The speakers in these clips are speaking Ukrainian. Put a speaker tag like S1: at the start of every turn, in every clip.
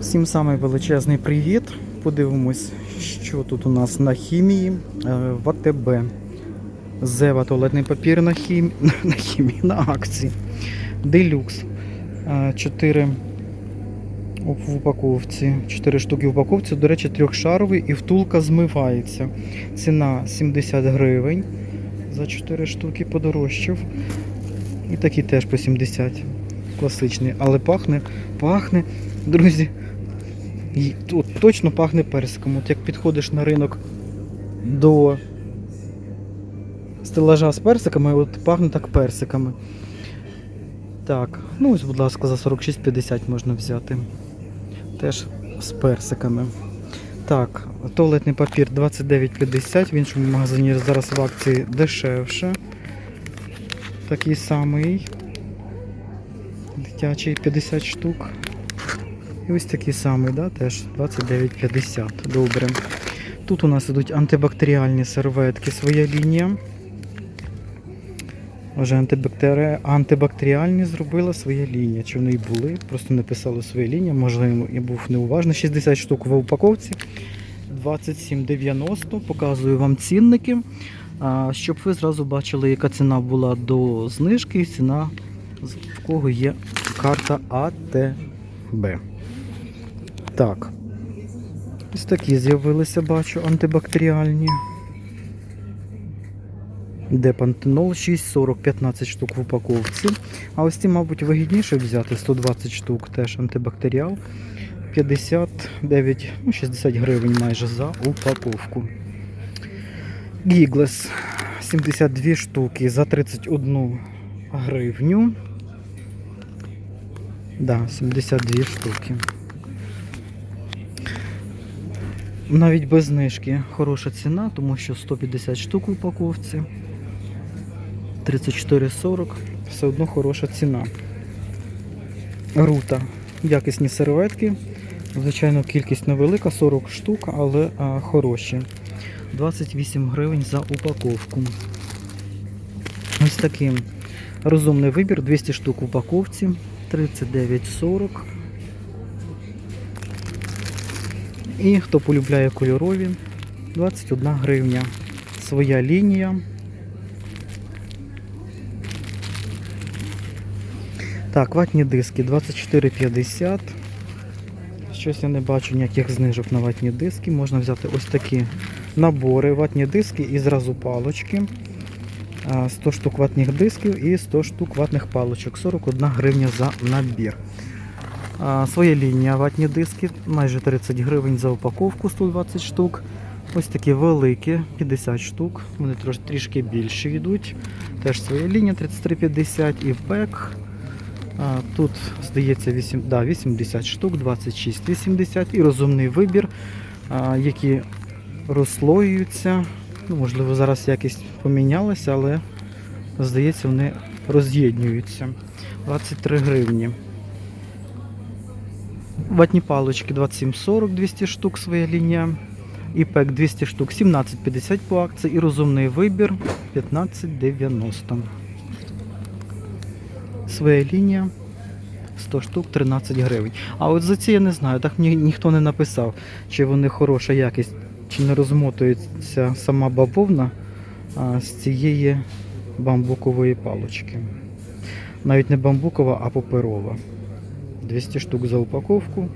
S1: Всім самий величезний привіт. Подивимось, що тут у нас на хімії Е, в АТБ. Зева туалетний папір на, хім... на хімії на акції. Делюкс. 4 в упаковці. 4 штуки в упаковці. До речі, трьохшаровий і втулка змивається. Ціна 70 гривень. За 4 штуки подорожчав. І такий теж по 70. Класичний. Але пахне, пахне, друзі. І точно пахне персиком. От як підходиш на ринок до стелажа з персиками, от пахне так персиками. Так, ну ось, будь ласка, за 46,50 можна взяти. Теж з персиками. Так, туалетний папір 29,50, в іншому магазині зараз в акції дешевше. Такий самий. Дитячий 50 штук. І ось такий самий, да, теж 29,50. Добре. Тут у нас ідуть антибактеріальні серветки, своя лінія. Вже антибактері... антибактеріальні зробила своя лінія. Чи вони й були, просто не писали своя лінія, можливо, я був неуважний. 60 штук в упаковці. 27,90. Показую вам цінники. Щоб ви зразу бачили, яка ціна була до знижки і ціна, в кого є карта АТБ. Так. Ось такі з'явилися, бачу, антибактеріальні. Де пантенол 6,40, 15 штук в упаковці. А ось ці, мабуть, вигідніше взяти 120 штук, теж антибактеріал. 59, ну 60 гривень майже за упаковку. Гіглес 72 штуки за 31 гривню. Да, 72 штуки. Навіть без знижки хороша ціна, тому що 150 штук в упаковці. 34,40. Все одно хороша ціна. Рута. Якісні серветки. Звичайно, кількість невелика, 40 штук, але а, хороші. 28 гривень за упаковку. Ось такий розумний вибір, 200 штук в упаковці, 39,40. І хто полюбляє кольорові, 21 гривня. Своя лінія. Так, ватні диски 24,50. Щось я не бачу ніяких знижок на ватні диски. Можна взяти ось такі набори, ватні диски і зразу палочки. 100 штук ватних дисків і 100 штук ватних палочок. 41 гривня за набір. Своя лінія ватні диски, майже 30 гривень за упаковку, 120 штук. Ось такі великі, 50 штук. Вони трішки більші йдуть. Теж своя лінія 33,50 і пек. Тут, здається, 8, да, 80 штук, 26,80 і розумний вибір, які розслоюються. Ну, можливо, зараз якість помінялася, але здається, вони роз'єднюються. 23 гривні. Ватні палочки 27,40, 200 штук своя лінія. І пек 200 штук, 17,50 по акції. І розумний вибір 15,90. Своя лінія 100 штук 13 гривень. А от за ці я не знаю, так мені ніхто не написав, чи вони хороша якість, чи не розмотується сама бавовна а, з цієї бамбукової палочки. Навіть не бамбукова, а паперова. 200 штук за упаковку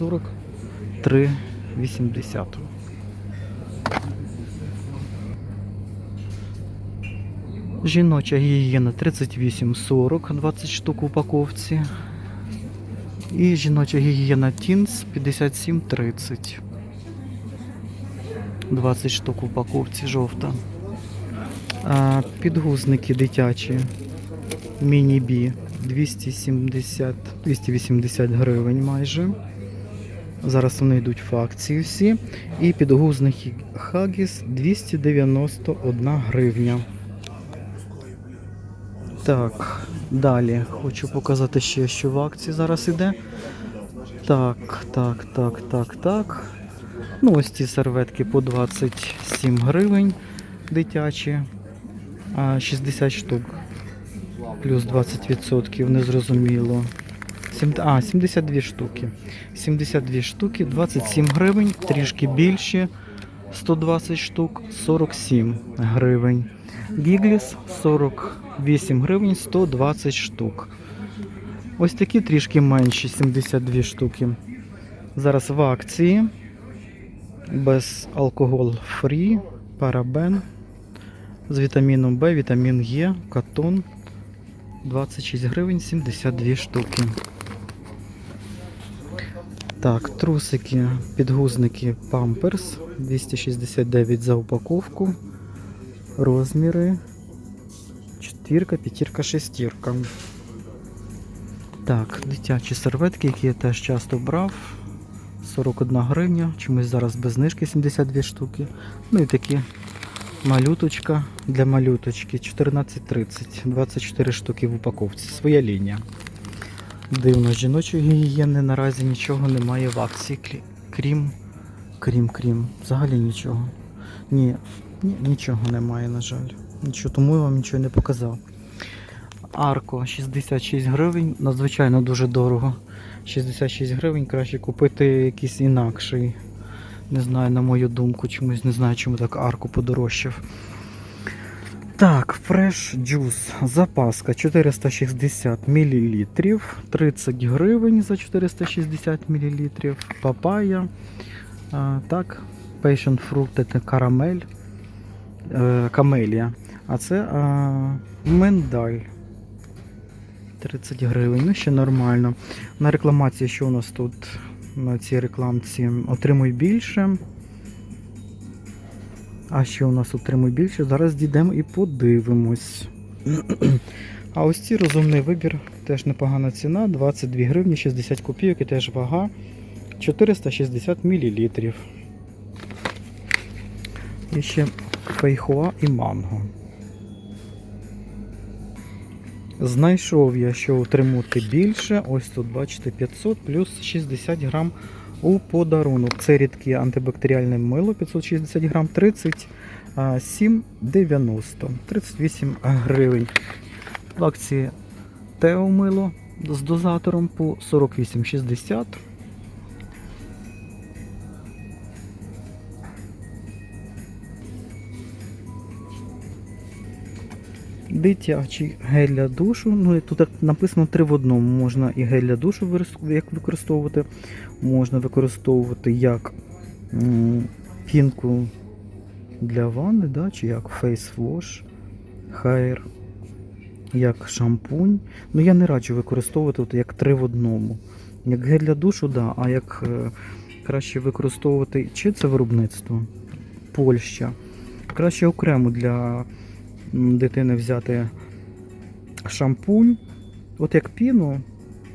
S1: 43,80. Жіноча гігієна 38,40, 20 штук в упаковці. І жіноча гігієна Тінс 57,30. 20 штук в упаковці жовта. А, підгузники дитячі Міні-Бі 270, 280 гривень майже. Зараз вони йдуть в акції всі. І підгузники Хагіс 291 гривня. Так, далі хочу показати ще, що в акції зараз іде. Так, так, так, так, так. Ну, ось ці серветки по 27 гривень дитячі, 60 штук. Плюс 20% незрозуміло. А, 72 штуки. 72 штуки, 27 гривень, трішки більше. 120 штук, 47 гривень. Гігліс 48 гривень, 120 штук. Ось такі трішки менші, 72 штуки. Зараз в акції. Без алкоголь фрі, парабен. З вітаміном Б, вітамін Е, катон. 26 гривень 72 штуки. Так, трусики, підгузники Pampers 269 за упаковку. Розміри. Четвірка, п'ятірка, шестірка. Так, дитячі серветки, які я теж часто брав. 41 гривня, чомусь зараз без знижки 72 штуки. Ну і такі малюточка для малюточки 14,30, 24 штуки в упаковці. Своя лінія. Дивно, жіночої гігієни наразі нічого немає в акції, крім, крім, крім, взагалі нічого. Ні, ні, нічого немає, на жаль. Нічого, тому я вам нічого не показав. Арко 66 гривень, надзвичайно дуже дорого. 66 гривень краще купити якийсь інакший. Не знаю, на мою думку, чомусь не знаю, чому так арку подорожчав. Так, Fresh Juice. Запаска 460 мл. 30 гривень за 460 мл. Папая. А, так, Passion Fruit це карамель. Е, камелія. А це а, миндаль. 30 гривень. Ну, ще нормально. На рекламації, що у нас тут на цій рекламці? Отримуй більше. А що у нас отримуй більше? Зараз дійдемо і подивимось. А ось ці розумний вибір, теж непогана ціна, 22 гривні 60 копійок і теж вага 460 мл. І ще фейхоа і манго. Знайшов я, що отримати більше. Ось тут, бачите, 500 плюс 60 грам у подарунок. Це рідке антибактеріальне мило 560 грам 37,90. 38 гривень. В акції Тео мило з дозатором по 48,60. Дитячий гель для душу. Ну, і тут написано три в одному. Можна і гель для душу як використовувати, можна використовувати як пінку для ванни, да, чи як wash, hair, як шампунь. Ну я не раджу використовувати от як три в одному. Як гель для душу, да, а як е, краще використовувати чи це виробництво Польща. Краще окремо для дитини взяти шампунь. От як піну,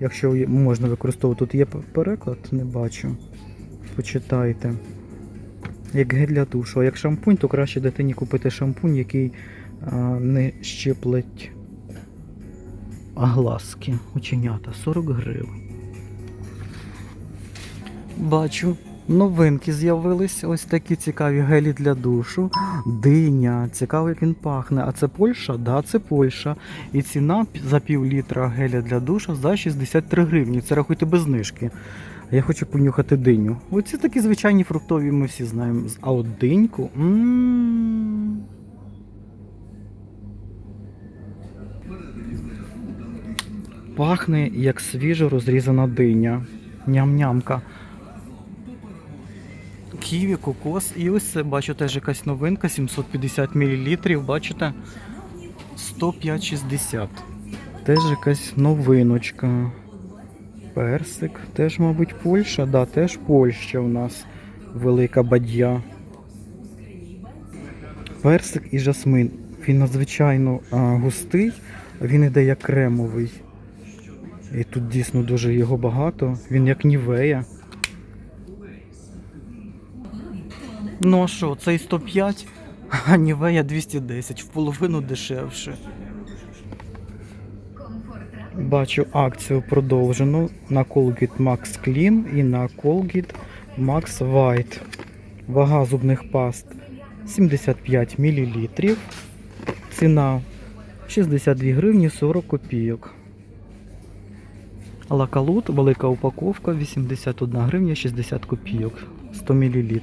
S1: якщо можна використовувати, тут є переклад, не бачу. Почитайте. Як гель для душу. А як шампунь, то краще дитині купити шампунь, який а, не щиплеть глазки. Оченята 40 гривень. Бачу. Новинки з'явились. Ось такі цікаві гелі для душу. Диня. Цікаво, як він пахне. А це Польща? Да, це Польща. І ціна за пів літра геля для душу за 63 гривні. Це рахуйте без знижки. Я хочу понюхати диню. Оці такі звичайні фруктові ми всі знаємо. А от диньку. м Пахне як свіжо розрізана диня. Ням-нямка. Ківі, кокос. І ось це бачу теж якась новинка, 750 мл, бачите? 105,60. Теж якась новиночка. Персик. Теж, мабуть, Польща. Да, теж Польща у нас. Велика бадья. Персик і жасмин. Він надзвичайно а, густий, він іде як кремовий. І тут дійсно дуже його багато. Він як нівея. Ну а що, цей 105, а Нівея 210, в половину дешевше. Бачу акцію продовжену на Colgate Max Clean і на Colgate Max White. Вага зубних паст 75 мл. Ціна 62 гривні 40 копійок. Лакалут, велика упаковка, 81 гривня 60 копійок, 100 мл.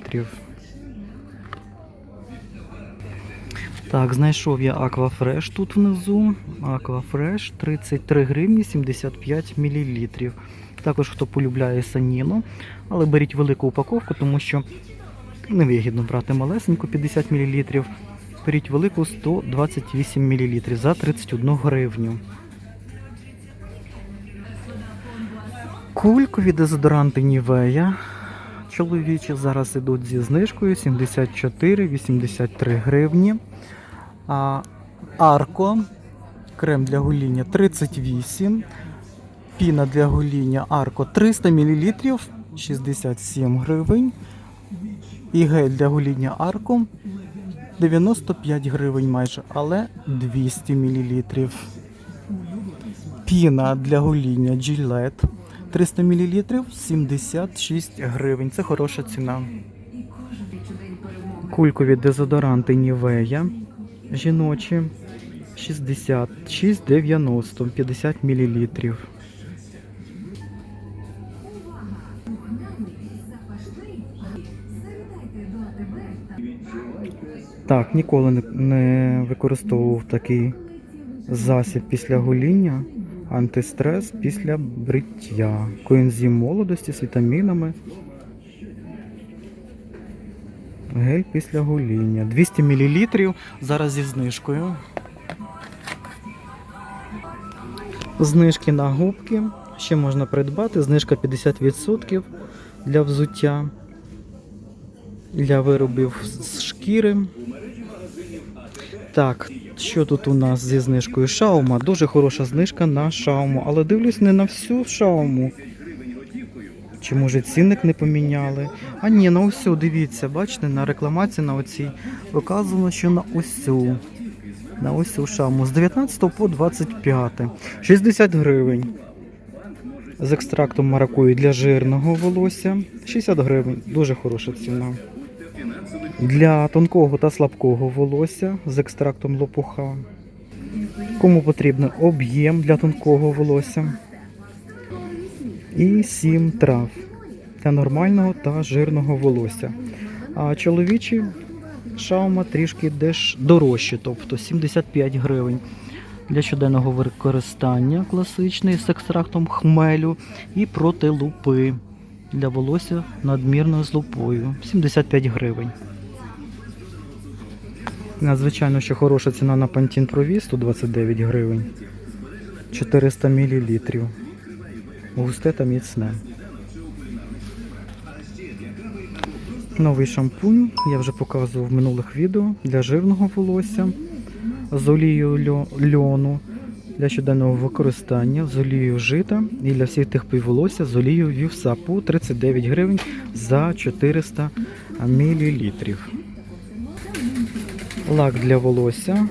S1: Так, знайшов я Аквафреш тут внизу. Аквафреш 33 гривні 75 мл. Також хто полюбляє саніну, але беріть велику упаковку, тому що невигідно брати малесеньку 50 мл. Беріть велику 128 мл за 31 гривню. Кулькові дезодоранти Нівея. Чоловічі зараз ідуть зі знижкою 74-83 гривні. Арко, крем для гоління 38. Піна для гоління Арко 300 мл 67 гривень. І гель для гоління Арко 95 гривень майже, але 200 мл. Піна для гоління Gillette 300 мл 76 гривень. Це хороша ціна. Кулькові дезодоранти Нівея жіночі 66,90 50 мл. Так, ніколи не, не використовував такий засіб після гоління, антистрес після бриття, коензим молодості з вітамінами. Гель після гоління. 200 мл зараз зі знижкою. Знижки на губки. Ще можна придбати. Знижка 50% для взуття, для виробів з шкіри. Так, що тут у нас зі знижкою? Шаума. Дуже хороша знижка на шауму. Але дивлюсь не на всю шауму. Чи може цінник не поміняли? А ні, на усю, дивіться, бачите, на рекламації на оцій показано, що на усю. На усю шауму. З 19 по 25. 60 гривень. З екстрактом маракую для жирного волосся. 60 гривень. Дуже хороша ціна. Для тонкого та слабкого волосся з екстрактом лопуха. Кому потрібен об'єм для тонкого волосся. І 7 трав для нормального та жирного волосся. А чоловічі шаума трішки деш дорожче, тобто 75 гривень. Для щоденного використання класичний з екстрактом хмелю і проти лупи. Для волосся надмірно з лупою 75 гривень. Надзвичайно, що хороша ціна на Pantene Pro V 129 гривень. 400 мл. Густе та міцне. Новий шампунь я вже показував в минулих відео для жирного волосся з олією льону для щоденного використання з олією жита і для всіх типів волосся з олією вівса по 39 гривень за 400 мл. Лак для волосся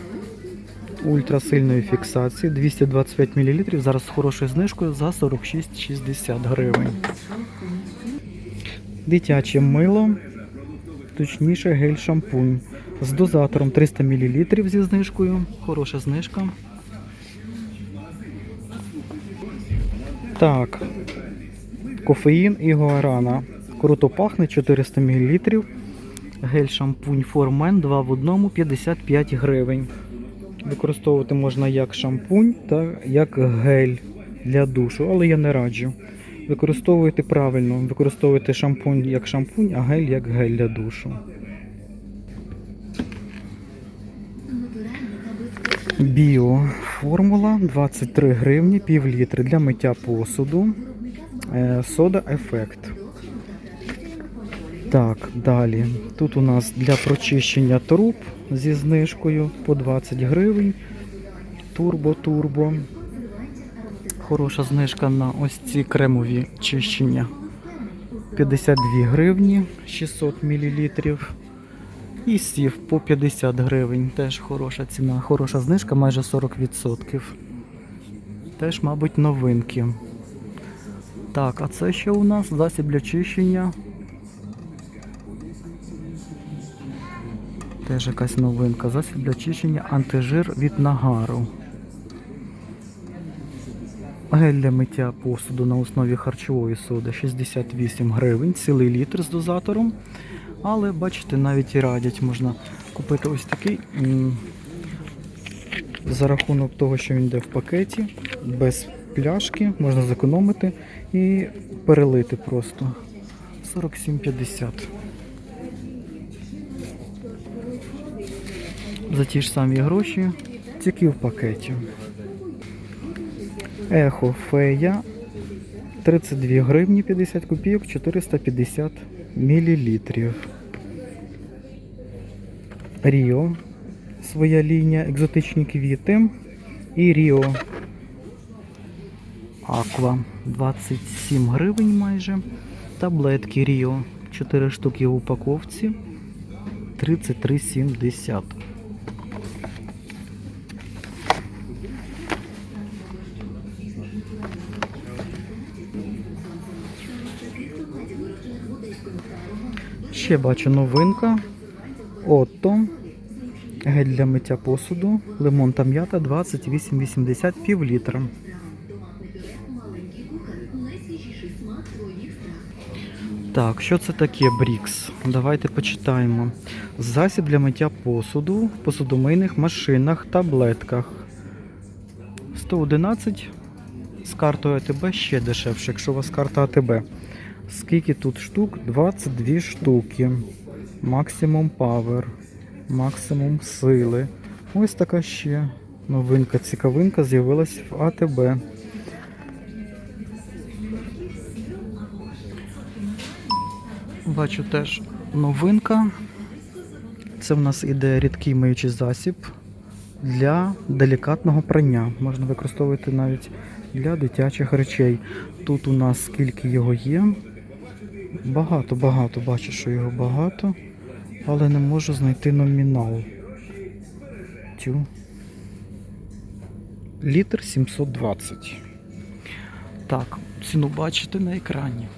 S1: ультрасильної фіксації 225 мл. Зараз з хорошою знижкою за 46,60 гривень. Дитяче мило, точніше гель-шампунь з дозатором 300 мл зі знижкою. Хороша знижка. Так. Кофеїн і гуарана. Круто пахне 400 мл. Гель-шампунь Формен 2 в 1 55 гривень. Використовувати можна як шампунь та як гель для душу, але я не раджу. Використовуйте правильно, використовуйте шампунь як шампунь, а гель як гель для душу. Біо формула 23 гривні, пів літри для миття посуду. Е, Сода ефект. Так, далі. Тут у нас для прочищення труб зі знижкою по 20 гривень. Турбо-турбо. Хороша знижка на ось ці кремові чищення. 52 гривні 600 мл. І сів по 50 гривень. Теж хороша ціна. Хороша знижка, майже 40%. Теж, мабуть, новинки. Так, а це що у нас? Засіб для чищення. Теж якась новинка. Засіб для чищення антижир від нагару. Гель для миття посуду на основі харчової соди 68 гривень, цілий літр з дозатором. Але бачите, навіть і радять, можна купити ось такий за рахунок того, що він йде в пакеті, без пляшки, можна зекономити і перелити просто. 47,50. За ті ж самі гроші, тільки в пакеті. Ехо Фея 32 гривні 50 копійок, 450 мілілітрів. Ріо своя лінія, екзотичні квіти. І Ріо Аква 27 гривень майже. Таблетки Ріо 4 штуки в упаковці 33,70. Ще бачу новинка. Отто. Гель для миття посуду. Лимон та м'ята 28,80 пів літра. Так, що це таке Брікс? Давайте почитаємо. Засіб для миття посуду в посудомийних машинах, таблетках. 111 з картою АТБ ще дешевше, якщо у вас карта АТБ. Скільки тут штук? 22 штуки. Максимум павер. Максимум сили. Ось така ще новинка, цікавинка з'явилась в АТБ. Бачу теж новинка. Це в нас іде рідкий миючий засіб для делікатного прання. Можна використовувати навіть для дитячих речей. Тут у нас скільки його є. Багато, багато, бачу, що його багато, але не можу знайти номінал. Тю. Літр 720. Так, ціну бачите на екрані.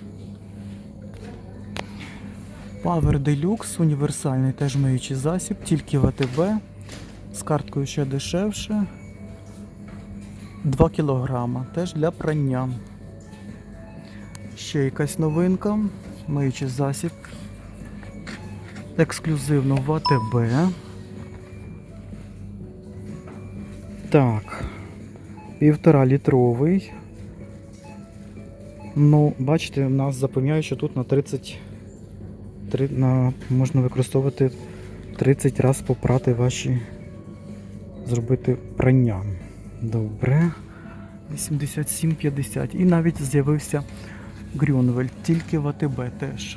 S1: Power Deluxe, універсальний теж миючий засіб, тільки в АТБ. З карткою ще дешевше. 2 кілограма, теж для прання. Ще якась новинка. Миючий засіб. Ексклюзивно в АТБ. Так. Півтора літровий. Ну, бачите, нас запевняють, що тут на 30 три- на, можна використовувати 30 разів попрати ваші, зробити прання. Добре. 87,50. І навіть з'явився Грюнвель, тільки в АТБ теж.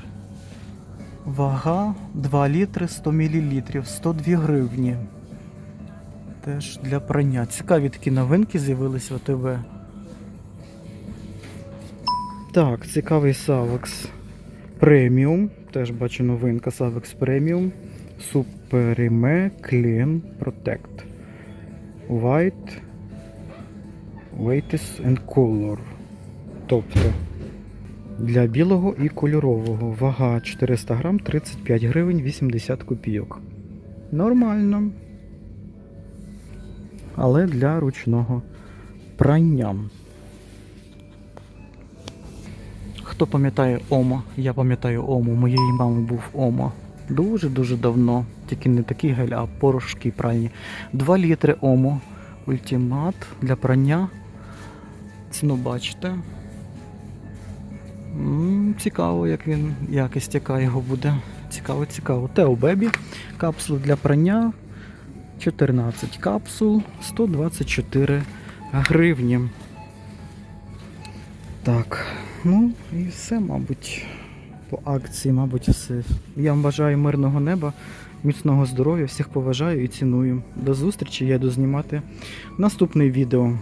S1: Вага 2 літри 100 мл, 102 гривні. Теж для прання. Цікаві такі новинки з'явились в АТБ. Так, цікавий Савекс преміум. Теж бачу новинка Савекс преміум. Supreme Clean Protect. White. Weights and Color. Тобто для білого і кольорового. Вага 400 грам 35 гривень 80 копійок. Нормально. Але для ручного прання. Хто пам'ятає Омо? Я пам'ятаю Омо. Моєї мами був Омо. Дуже-дуже давно. Тільки не такий гель, а порошки пральні. 2 літри Омо. Ультимат для прання. Ціну бачите. Цікаво, як він, якість яка його буде. Цікаво, цікаво. Тео Бебі. Капсули для прання. 14 капсул, 124 гривні. Так, ну і все, мабуть, по акції, мабуть, все. Я вам бажаю мирного неба, міцного здоров'я, всіх поважаю і ціную. До зустрічі, я йду знімати наступне відео.